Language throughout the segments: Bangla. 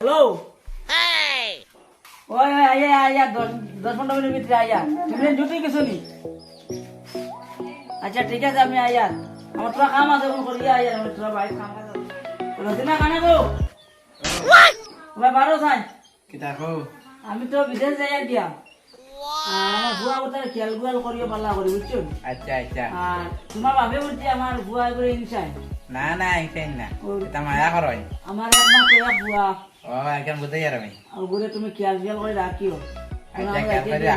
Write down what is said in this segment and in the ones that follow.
হ্যালো ওই আইয়া আইয়া দশ দশ পনেরো মিনিট ভিতরে আইয়া তুমি ডিউটি কিছু নি? আচ্ছা ঠিক আছে আমি আইয়া আমার তোরা কাম আছে কোন করিয়া আইয়া আমি তোরা বাইক কাম আছে। রসিনা কানে গো? ওই বারো সাই কো আমি তো বিদেশ যাই দিয়া আমার বুয়া কোথায় খেয়াল গুয়াল করিও পাল্লা করি বুঝছ? আচ্ছা আচ্ছা। আর তোমার ভাবে বলছি আমার বুয়া করে ইনসাই না না ইতেন না। এটা মায়া করই আমার একমাত্র এক বুয়া ও একজন বুঝাই আর আমি? আর তুমি খেয়াল খেয়াল করে রাখিও? আচ্ছা, করে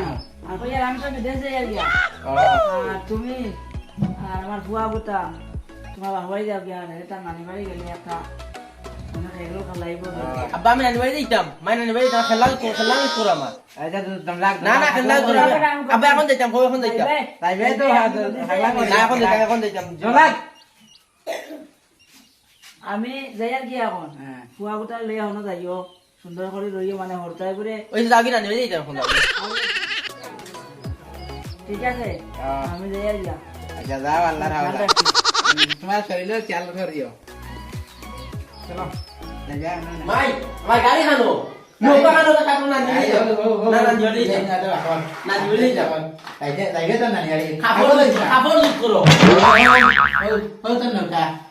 আর কই আর আমি তো বিদেশ যাই গিয়া। আর তুমি? আর আমার বুয়া বুতা তোমার বাবাই যাও গিয়া এটা নানি বাড়ি গেলে একটা আব্বা আমি নানি বাড়ি যাইতাম। মাই নানি বাড়ি যাইতাম খেলা খেলা তোর আমার। না। না খেলা তোর আব্বা এখন যাইতাম কবে এখন যাইতাম? তাইবে তো না এখন যাইতাম এখন যাইতাম। জলাগ আমি যাই আর গিয়া এখন হ্যাঁ বুয়া লই এখনও যাইও সুন্দর করে রইও মানে হরতাই করে ওই যে যাবি নানি বাড়ি যাইতাম এখন ঠিক আছে আমি যাই আর গিয়া আচ্ছা যাও আল্লাহর হাওলা তোমার শরীরে খেয়াল করিও চলো না না মাই আমার গাড়ি খানো নৌকা খানো তো কাটো নানি বাড়ি যাও না নানি বাড়ি যাও নানি বাড়ি যাও খাব খাব লুট করো খাব খাব খাব লুট করো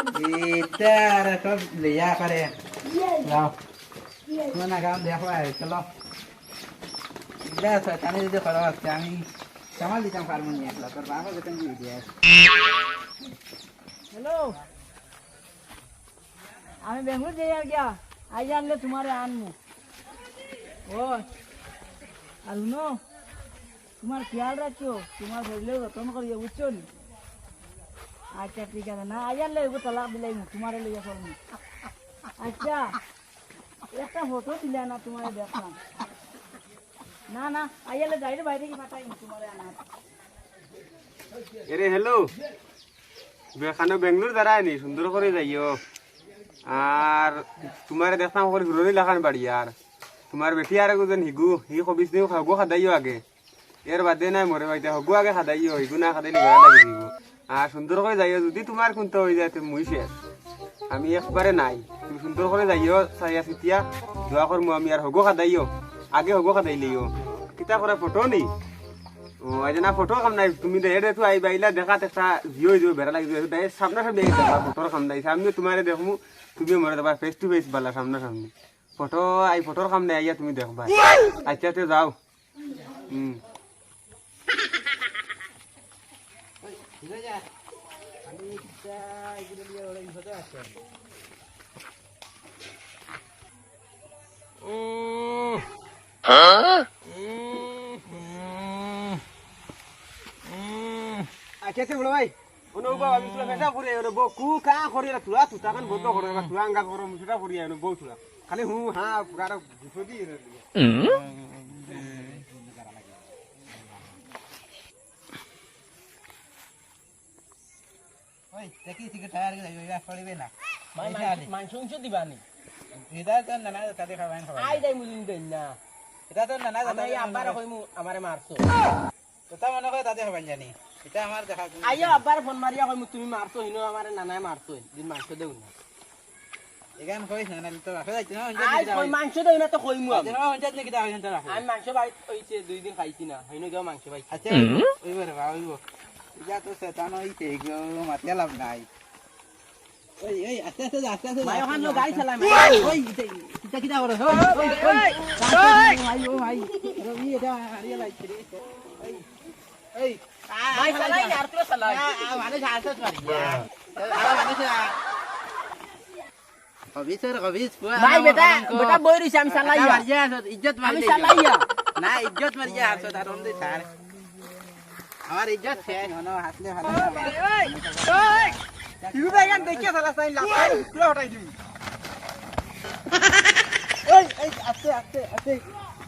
কেন পিছাই ছাড়ি মো এটা আর সব লিয়া করে যাও কোন আগাম দেখো আয় চলো এটা তানে যদি করো আজকে আমি সামাল দিতাম পারব নি একলা তোর বাবা যেতেন দিয়ে হ্যালো আমি বেঙ্গলোর যাই আর গিয়া। আই জানলে তোমারে আনমু। ও। আর শুনো তোমার খেয়াল রাখিও তোমার শরীরে যত্ন করিও বুঝছ নি? আচ্ছা ঠিক আছে। না আই জানলে এগুলো তালাক দিলাই তোমারে লইয়া করমু আচ্ছা একটা ফটো দিলে না, তোমারে দেখলাম। না না আই জানলে যাইলে বাইরে কি পাঠাই তোমারে আনার। এরে হ্যালো বেখানো বেঙ্গলোর দাঁড়ায়নি সুন্দর করে যাইও। আর তোমার দেখতাম করে ঘুরনি লাখান বাড়ি, আর তোমার বেটি আর একজন হিগু, হি খবিস নিও হগু খাদাইও আগে। এর বাদে নাই মরে বাইতে হগু আগে খাদাইও, হিগু না খাদাইলে বেড়া লাগি দিব। আর সুন্দর করে যাইও। যদি তোমার কোনটা হয়ে যায় মুই শেষ আমি একবারে নাই। তুমি সুন্দর করে যাইও চাইয়া চিতিয়া দোয়া করমু আমি আর হগু খাদাইও আগে হগু খাদাইলেও কিতা করে ফটো নি? ও আজ না ফটো কাম নাই। তুমি দে রে তুই আই বাইলা, দেখা একটা জিও জিও বেড়া লাগি দে সামনা সামনে দেখা ফটোর কাম নাই। আমি তোমারে দেখমু তুমি মরে দেবা ফেস টু ফেস বালা সামনা সামনে। ফটো, আই ফটোর কাম নাই, আইয়া তুমি দেখবা। আচ্ছা তে যাও। হুম আচ্ছা তে বড় ভাই। ওনো বাবা আমি তুলা ফেসা ফুরে ওনো বো কু কা করি রা তুলা। তুতা কান বন্ধ করে রা তুলা আঙ্গা করো মুসুটা ফুরি ওনো বউ তুলা। খালি হু হা গাড়া গুছদি রে ওই দেখি ঠিক টায়ার গে যাইবা পড়িবে না। মাংস মাংস দিবানি? এটা তো না না খাবেন খাবেন আই যাই মুজিন দেন না। এটা তো না না আমি আব্বার কইমু আমারে মারছো। কথা মনে করে তাতে খাবেন জানি। এটা আমার দেখা আইয়া আব্বার ফোন মারিয়া কইমু তুমি মারছো হিনো আমারে মারছো দিন মাংস দেউ না। এখান কইস না না তো রাখা যাইতে না আই কই মাংস দেউ না তো কইমু আমি। যেন হঞ্জাত নাকি দাও হঞ্জাত রাখা আমি মাংস বাড়ি দুই দিন খাইছি না হইনো গেও মাংস পাইছি। আচ্ছা ওইবার। Iga tuh setan oi tego mati alam nai. Oi oi aste aste aste aste. Mayo han lo gai salam. Oi kita kita ora. Oi oi oi. Oi mayo mayo. Ravi ada hari lai kiri. Oi oi. Mai salai yar tu salai. Ah mana jasa tu. Ah mana jasa. Khabis sir khabis. Mai beta beta boy risam salai ya. Izzat mari. Salai ya. Nah izzat mari ya. Harus ada ronde sar. আমার ইজ্জত শেষ হনো হাসলে ভালো ইউ বেগান দেখিয়া চালা চাই লাফাই পুরা হটাই দিম ওই এই আস্তে আস্তে আস্তে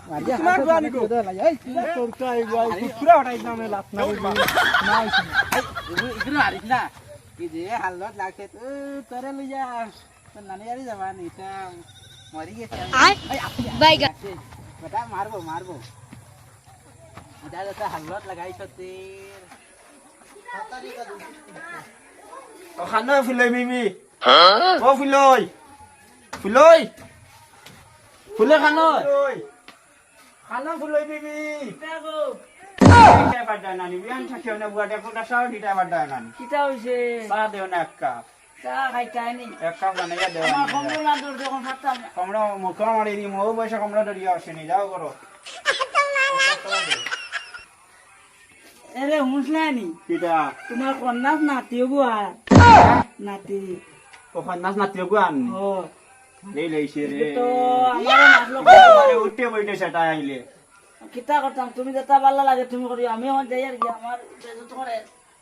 মারিয়া তোমার হাতত বাড়ি মানে গো। কোথাও লাগে। এই, কিবা তোর কাই বাই, আরে, কুকুরা হঠাৎ নামে লাত না বলবি। না, হইছে না। এই, এগুলো- এগুলো মারিস না। কি যে হালত লাগছে, তো তোরে লই যা। তোর নানি বাড়ি যাবা নি, তা মরি গেছে আমি। এই, আপনি, আপনি, বাইগা। আপনি। বেটা, মারবো মারবো যাতে হালত লাগাইছ তের ও খানো ফুলই মিমি ও ফুলই ফুলই ফুলে খানো খানো ফুলই মিমি দেখো, কিটা বাড্ডা নানি বিয়ান থাকিও না বুয়াটা কোটা সাও কিটা বাড্ডা নানি কিতা হইছে বা দেও না এক কাপ চা খাইতাই নি এক কাপ বানাইয়া দেও আমার কমলো না দূর যখন খাতাম কমড়া মুখ মারি দি মো পয়সা কমড়া ধরিয়া আসেনি যাও করো এরে হুঁসলানি কিটা? তোমার কন্যাস নাতি হব আর নাতি। ওখান নাচ নাতিও গুয়ান ও লেই লইছে রে তো নাচলো আরে উঠে বইতে সেটা আইলে কিতা করতাম তুমি যেটা ভালো লাগে তুমি করি আমি আমার যাই আর কি আমার যত করে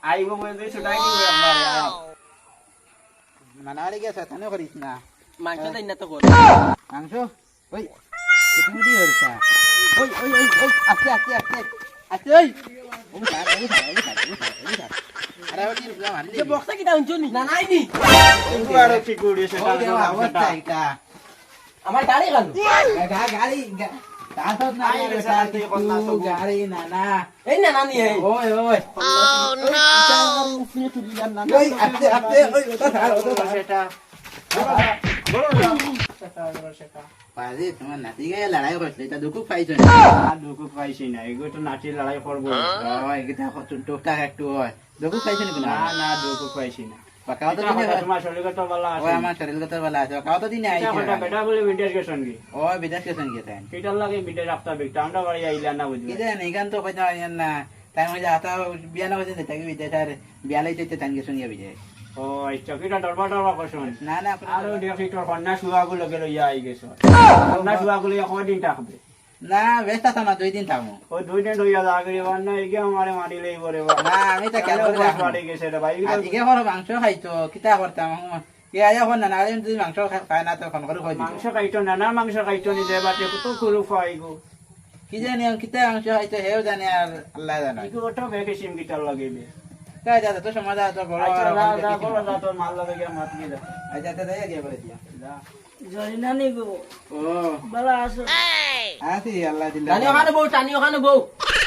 আইব বইতে সেটাই দিবে আমার নানা গেছে তানে করিস না। মাংস দেই না তো কর মাংস? ওই তুমি দি ওই ওই ওই ওই আস্তে আস্তে আস্তে আস্তে ওই আমার গাড়ি গান গাড়ি নানি ওই পাজি তোমার নাতি গায়ে লড়াই করছে এটা দুঃখ পাইছো। আর দুঃখ পাইছি না এগুলো তো নাচি লড়াই করব এটা টুকটাক একটু হয়। দুঃখ পাইছো না না দুঃখ পাইছি লাগে বিদেশ বিয়া বিদেশ আর বিয়া লাইতে বিদেশ ও ইচ্ছা কিটা ডরবা ডরবা করছেন না না আর দেখি তোর কন্যা শুয়াগু লগে লইয়া আই গেছ। কন্যা শুয়াগু লইয়া কদিন থাকবে। না ব্যস্ত আছো দুই দিন থামো ও দুই দিন লইয়া লাগি না এগে আমারে মারি লইব রে না আমি তো কেন করে রাখব গেছে রে ভাই আজকে বড় মাংস খাইতো কিতা করতাম কে আয়া হন না নালে যদি মাংস খা- খায় না তো ফোন করে দিত মাংস খাইতো না না মাংস খাইতো নি দে বাতে কত কুলু ফাইগো কি জানি কিতা মাংস খাইতো হেও জানে আর আল্লাহ জানে। ইগো ওটা বেকে সিম কিটার লাগিবে কাই যা তো সমাজা তো বড় আচ্ছা বড় যা কিছু বলো না। যা মাল লাগে গিয়া মাত গিয়ে আচ্ছা তো দেয়া গিয়া বলে দিয়া। যা জরিনানি গো। ও। ভালো আছো আসি আল্লাহ দিল্লা। নানি ওখানে বউ টানি ওখানে বউ।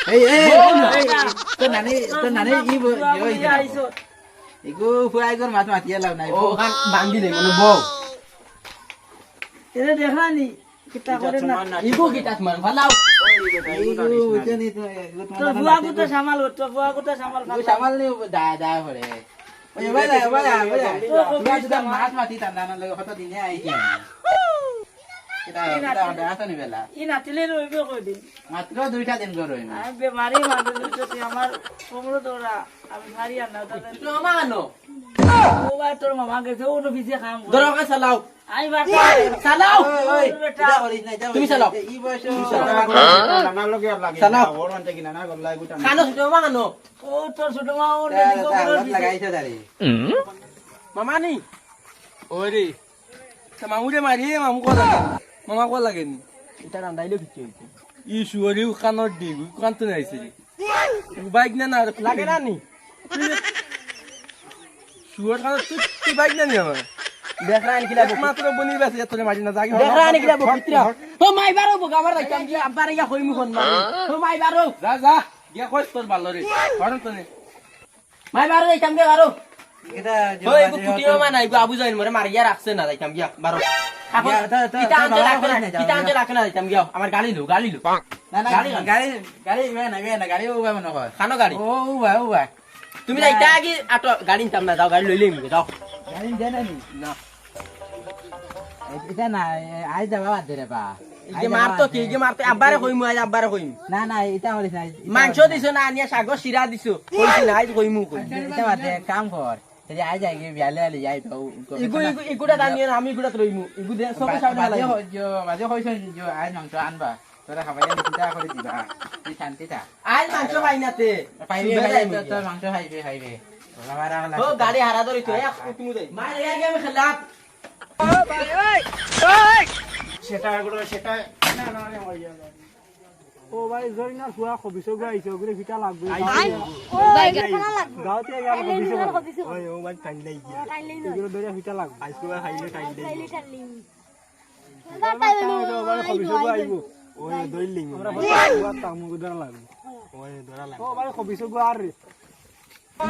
এই এই বউ না। তো নানি তো নানি ই ব- ইয়ো আইছো ইগো ফুয়াই গর মাত মাতিয়া লাভ নাই। ওখান বান্ধি দে মানে বউ। এরে দেখানি। কিতা করে না। ইগো কিটা তোমার ভালো ইগো বুঝে নি তো ইগো তোর করে মাত্র দুইটা দিন গর বেমারি আমার কোমরে দৌড়া আমি ভারি আনো তোর মামা গেছে ও অফিসে কাম করে ধরো ওকে চালাও তুমি চালাও। ই বয়স নানা লগে আর লাগে চালাও। ওর আনতে কি নানা গল্লা গুটা খানো ছোট মামা মামুরে মারি কোৱা লাগে? মামা কোৱা লাগে নি? এটা ৰান্ধাইলেও কিছু ই চুৱৰিও কাণত দি কাণটো নাহিছে বাইক না না লাগে না নি? কাণত তুই বাইক না নি বনি বাছে আনি কিলা বকিত্ৰা ও মাই বাৰো বগা মাৰ ৰাইতাম কি আব্বাৰ ইয়া হৈ মুখন মাৰি ও মাই বাৰো যা যা গিয়া কইছ তোৰ ভালৰে ঘৰত তনে মাই বাৰো ৰাইতাম কে বাৰো এটা ওই গো কুটিও মা নাই গো আবু জাইন মরে মারিয়া রাখছে না যাইতাম গিয়া বারো। আমার গাড়ি লো গাড়ি লো না না গাড়ি গাড়ি গাড়ি না না গাড়ি উবা মনে হয় খানো গাড়ি ও উবা উবা তুমি যাইতা আগে আটো গাড়ি নিতাম না যাও গাড়ি লইলে যাও। গাড়ি দে না। এটা না আই যাবা বাদ দে রে বা। এই মারতো কি? এই মারতো? আব্বারে কইমু আজ আব্বারে কইমু না না এটা হলিস না মাংস দিছো না আনিয়া শাগ চিরা দিছো। কইছি না আজ কইমু কই। এটা বাদ দে কাম কর। এই যে আই যাই বিয়ালে আলি যাই তো ইগু ইগু ইগুটা দানিয়ে আমি ইগুটা লইমু ইগু দে সব সামনে বাজে বাজে কইছেন jo আজ মাংস আনবা। তোরা খাবাই চিন্তা করে দিবা। শান্তি থাক আজ মাংস পাই নাতে পাইবে পাইবে তোর মাংস খাইবে খাইবে। ও খেলাত সেটা এগুলো সেটা না না না হয়ে ও ভাই জরি না খুয়া খবিস গো আইছে ওগুলো ফিটা লাগবে। গাঁৱতে গেল খবিস ওই ও ভাই টাইম দেই গিয়া। এগুলো দরিয়া ফিটা লাগবে। আইসু খাইলে টাইম দেই খবিস গো আইব। ওই দইলিং আমরা খুয়া তামু গুদার লাগবে। ওই ধরা লাগ ও ভাই খবিস গো আর রে ઓ